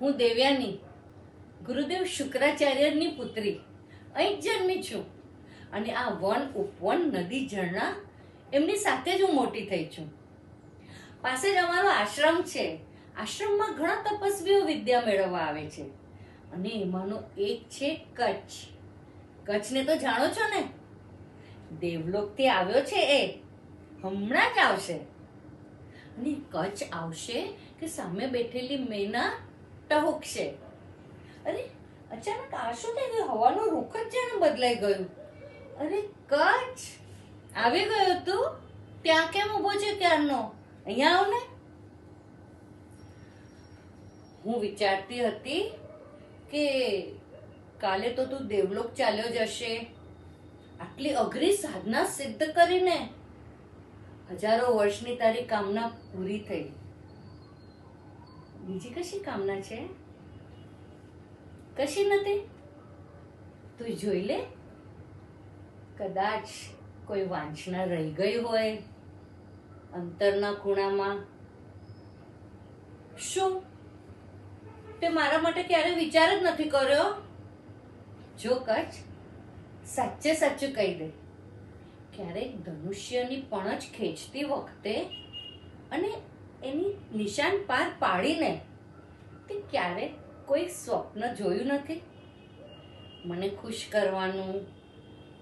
હું દેવ્યાની, ગુરુદેવ શુક્રાચાર્યની પુત્રી, અહીં જ જન્મી છું. અને આ વન ઉપવન નદી ઝરણા એમની સાથે જ હું મોટી થઈ છું. પાસે જ અમારો આશ્રમ છે. આશ્રમમાં ઘણા તપસ્વીઓ વિદ્યા મેળવવા આવે છે. અને એમાંનો એક છે કચ્છ. કચ્છને તો જાણો છો ને? દેવલોકથી આવ્યો છે એ. હમણાં જ આવશે. અને કચ્છ આવશે કે સામે બેઠેલી મેના ટહુકશે અરે, અચાનક આ શું થઈ હવાનું રૂખ જ જાણે બદલાઈ ગયું. અરે, કચ્છ! આવી ગયો તું? ત્યાં કેમ ઊભો છે ક્યારનો? અહીંયા આવ ને. હું વિચારતી હતી કે કાલે તો તું દેવલોક ચાલ્યો જશે. આટલી અઘરી સાધના સિદ્ધ કરીને હજારો વર્ષની તારી કામના પૂરી થઈ. બીજી કશી કામના છે? કશી નથી? તું જોઈ લે. કદાચ કોઈ વાંચના રહી ગઈ હોય અંતરના ખૂણામાં. શું? તે મારા માટે ક્યારે વિચાર જ નથી કર્યો? જો કચ્છ સાચે સાચું કહી દે. ક્યારેક ધનુષ્યની પણ જ ખેંચતી વખતે અને એની નિશાન પાર પાડીને તે ક્યારે કોઈ સ્વપ્ન જોયું નથી? મને ખુશ કરવાનું,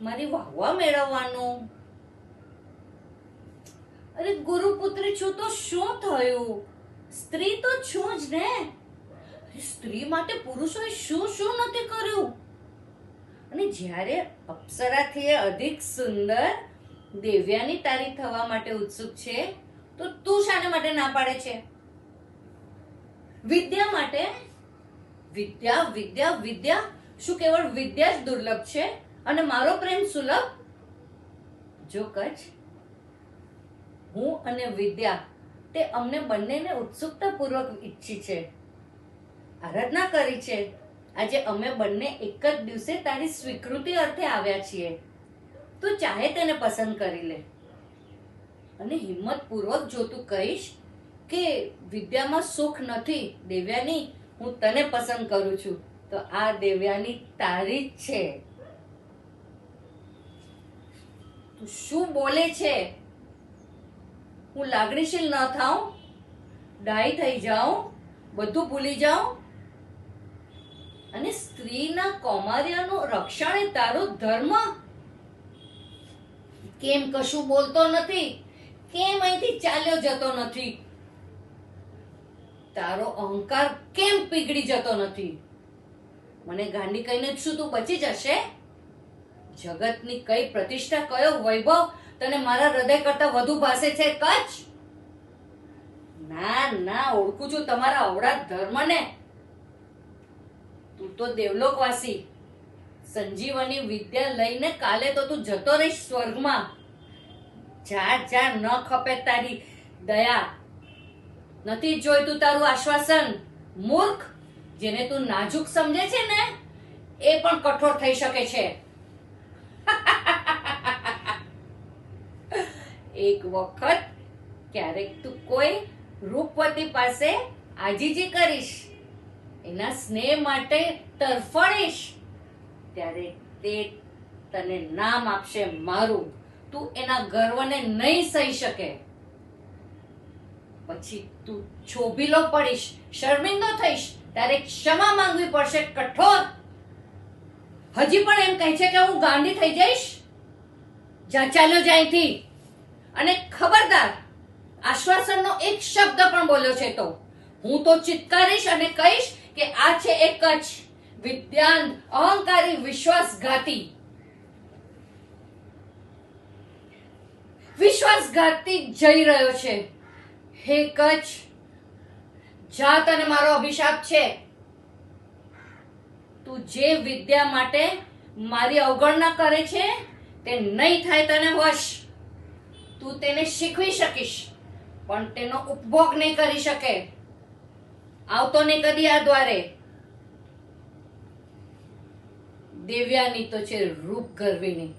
મારી વાહવા મેળવવાનું. અરે, ગુરુપુત્રી, છું તો શું થયું? સ્ત્રી તો છું જ ને. સ્ત્રી માટે પુરુષોએ શું શું નથી કર્યું? અને જ્યારે અપ્સરાથી અધિક સુંદર, દેવ્યાની તારી થવા માટે ઉત્સુક છે, તો તું શાને માટે ના પાડે છે? વિદ્યા માટે વિદ્યા વિદ્યા વિદ્યા. શું કેવળ વિદ્યા જ દુર્લભ છે? અને મારો પ્રેમ સુલભ? જો કચ્છ, હું અને વિદ્યા તે અમને બંનેને ઉત્સુકતાપૂર્વક ઈચ્છી છે, આરાધના કરી છે. આજે અમે બંને એક જ દિવસે તારી સ્વીકૃતિ અર્થે આવ્યા છીએ. તું ચાહે તેને પસંદ કરી લે. અને હિંમતપૂર્વક જો તું કહીશ કે વિદ્યામાં સુખ નથી, દેવ્યાની હું તને પસંદ કરું છું. તો આ દેવ્યાની તારી જ છે. તું શું બોલે છે? હું લાગણીશીલ ન થાઉં? ડાઈ થઈ જાઉં? બધું ભૂલી જાઉં? અને સ્ત્રીના કૌમાર્યનું રક્ષણ એ તારો ધર્મ? કેમ કશું બોલતો નથી? કેમ અહીંથી ચાલ્યો જતો નથી? તારો અહંકાર કેમ પીગળી જતો નથી? મને ગાંડી કહીને શું તું બચી જશે? જગતની કઈ પ્રતિષ્ઠા કયો વૈભવ તને મારા હૃદય કરતા વધુ ભાસે છે, કચ્છ? ના ના, ઓળખું છું તમારા અવળા ધર્મને. તું તો દેવલોકવાસી. સંજીવની વિદ્યા લઈને કાલે તો તું જતો રહીશ સ્વર્ગમાં. જા જા, ન ખપે તારી દયા. નથી જોઈતું તારું આશ્વાસન. મૂર્ખ, જેને તું નાજુક સમજે છે ને, એ પણ કઠોર થઈ શકે છે. એક વખત ક્યારેક તું કોઈ રૂપવતી પાસે આજીજી કરીશ, એના સ્નેહ માટે તરફડીશ, ત્યારે તે તને નામ આપશે મારું. તું એના ગર્વને નહીં સહી શકે. પછી તું છોભીલો પડીશ, શર્મિંદો થઈશ ત્યારે ક્ષમા માંગવી પડશે, કઠોર. હજી પણ એમ કહે છે કે હું ગાંડી થઈ જઈશ? જા ચાલ્યો જાયથી અને ખબરદાર, આશ્વાસનનો એક શબ્દ પણ બોલ્યો છે તો. હું તો ચિત્કારીશ અને કહીશ કે આ છે એક જ વિદ્યાન અહંકારી, વિશ્વાસઘાતી. વિશ્વાસઘાતી જઈ રહ્યો છે. હે કચ્છ જા તને મારો અભિશાપ છે. તું જે વિદ્યા માટે મારી અવગણના કરે છે, તે નહીં થાય તને વશ. તું તેને શીખવી શકીશ, પણ તેનો ઉપભોગ નહીં કરી શકે. આવતો નહીં કદી આ દ્વારે. દેવ્યાની તો છે રૂપ ગરવીની